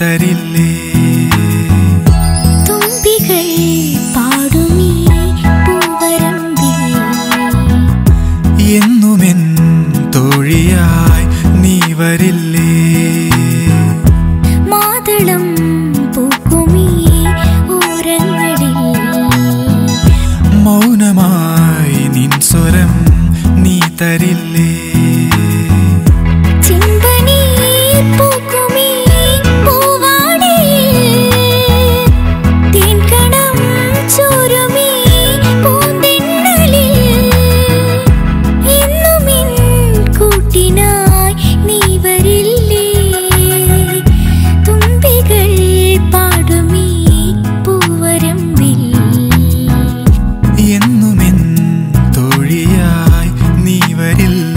തരില്ലേ? തുമ്പികൾ പാടുമീ എന്നുമെൻ തോഴിയായി നീ വരില്ലേ? നെഞ്ചിൽ